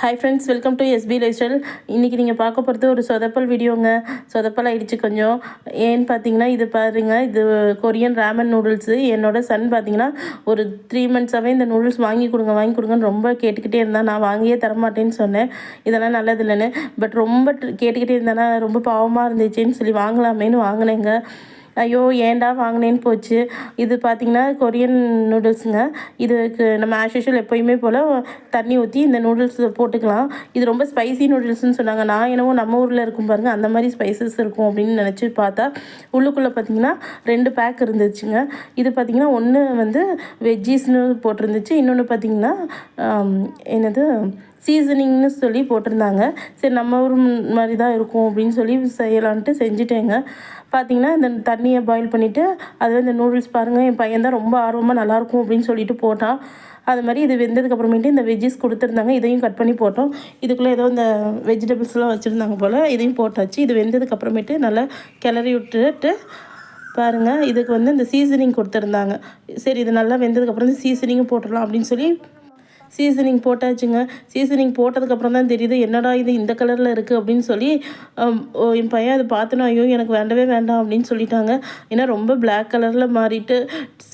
Hi friends welcome to SP lifestyle இன்றைக்கி நீங்கள் பார்க்க போகிறது ஒரு சொதப்பல் வீடியோங்க. சொதப்பல் ஆயிடுச்சு கொஞ்சம். ஏன்னு பார்த்தீங்கன்னா இது பாருங்க இது கொரியன் ரேமன் நூடுல்ஸு என்னோட சன் பார்த்தீங்கன்னா ஒரு த்ரீ மந்த்ஸாகவே இந்த நூடுல்ஸ் வாங்கி கொடுங்க வாங்கி கொடுங்கன்னு ரொம்ப கேட்டுக்கிட்டே இருந்தால் நான் வாங்கியே தரமாட்டேன்னு சொன்னேன். இதெல்லாம் நல்லது இல்லைன்னு. பட் ரொம்ப கேட்டுக்கிட்டே இருந்தானா ரொம்ப பாவமாக இருந்துச்சுன்னு சொல்லி வாங்கலாமேன்னு வாங்கினேங்க. ஐயோ ஏன்டா வாங்கினேன்னு போச்சு. இது பார்த்திங்கன்னா கொரியன் நூடுல்ஸுங்க. இதுக்கு நம்ம ஆஷ்யூஷுவல் எப்போயுமே போல் தண்ணி ஊற்றி இந்த நூடுல்ஸ் போட்டுக்கலாம். இது ரொம்ப ஸ்பைசி நூடுல்ஸ்னு சொன்னாங்க. நான் என்னவோ நம்ம ஊரில் இருக்கும் பாருங்கள் அந்த மாதிரி ஸ்பைசஸ் இருக்கும் அப்படின்னு நினச்சி பார்த்தா உள்ளுக்குள்ளே பார்த்தீங்கன்னா ரெண்டு பேக் இருந்துச்சுங்க. இது பார்த்திங்கன்னா ஒன்று வந்து வெஜ்ஜீஸ்னு போட்டிருந்துச்சு. இன்னொன்று பார்த்திங்கன்னா என்னது? சீசனிங்னு சொல்லி போட்டிருந்தாங்க. சரி நம்ம ஊர் மாதிரி தான் இருக்கும் அப்படின்னு சொல்லி செய்யலான்ட்டு செஞ்சுட்டேங்க. பார்த்தீங்கன்னா இந்த தண்ணியை பாயில் பண்ணிவிட்டு அதில் இந்த நூடுல்ஸ் பாருங்கள் என் பையன் தான் ரொம்ப ஆர்வமாக நல்லாயிருக்கும் அப்படின்னு சொல்லிட்டு போட்டான். அது மாதிரி இது வெந்ததுக்கப்புறமேட்டு இந்த வெஜ்ஜஸ் கொடுத்துருந்தாங்க. இதையும் கட் பண்ணி போட்டோம். இதுக்குள்ளே ஏதோ இந்த வெஜிடபிள்ஸ்லாம் வச்சுருந்தாங்க போல் இதையும் போட்டாச்சு. இது வெந்ததுக்கப்புறமேட்டு நல்லா கிளறி விட்டுட்டு பாருங்கள் இதுக்கு வந்து இந்த சீசனிங் கொடுத்துருந்தாங்க. சரி இது நல்லா வெந்ததுக்கப்புறம் இந்த சீசனிங்கும் போட்டுடலாம் அப்படின்னு சொல்லி சீசனிங் போட்டாச்சுங்க. சீசனிங் போட்டதுக்கப்புறம் தான் தெரியுது என்னடா இது இந்த கலரில் இருக்குது அப்படின்னு சொல்லி ஓ, என் பையன் அதை பார்த்தோன்னா ஐயோ எனக்கு வேண்டவே வேண்டாம் அப்படின்னு சொல்லிட்டாங்க. ஏன்னா ரொம்ப பிளாக் கலரில் மாறிட்டு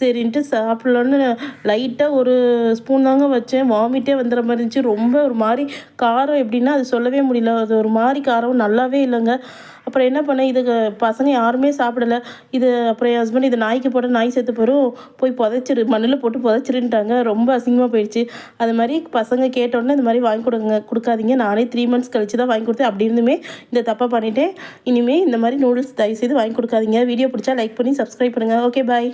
சரின்ட்டு சாப்பிட்லான்னு லைட்டாக ஒரு ஸ்பூன் தாங்க வச்சேன். வாமிட்டே வந்துடுற மாதிரி இருந்துச்சு. ரொம்ப ஒரு மாதிரி காரம் எப்படின்னா அது சொல்லவே முடியல. அது ஒரு மாதிரி காரம் நல்லாவே இல்லைங்க. அப்புறம் என்ன பண்ணேன் இதுக்கு பசங்க யாருமே சாப்பிடல. இது அப்புறம் என் ஹஸ்பண்ட் இது நாய்க்கு போட நாய் செத்து போகிறோம் போய் புதைச்சிரு மண்ணில் போட்டு புதைச்சிருன்ட்டாங்க. ரொம்ப அசிங்கமாக போயிடுச்சு. அது மாதிரி பசங்க கேட்டோன்னே இந்த மாதிரி வாங்கி கொடுங்க கொடுக்காதீங்க. நானே த்ரீ மந்த்ஸ் கழிச்சு தான் வாங்கி கொடுத்தேன். அப்படி இருந்துமே இந்த தப்பாக பண்ணிவிட்டேன் இனிமேல் இந்த மாதிரி நூடுல்ஸ் தயவுசெய்து வாங்கி கொடுக்காதீங்க. வீடியோ பிடிச்சா லைக் பண்ணி சப்ஸ்கிரைப் பண்ணுங்கள் ஓகே பாய்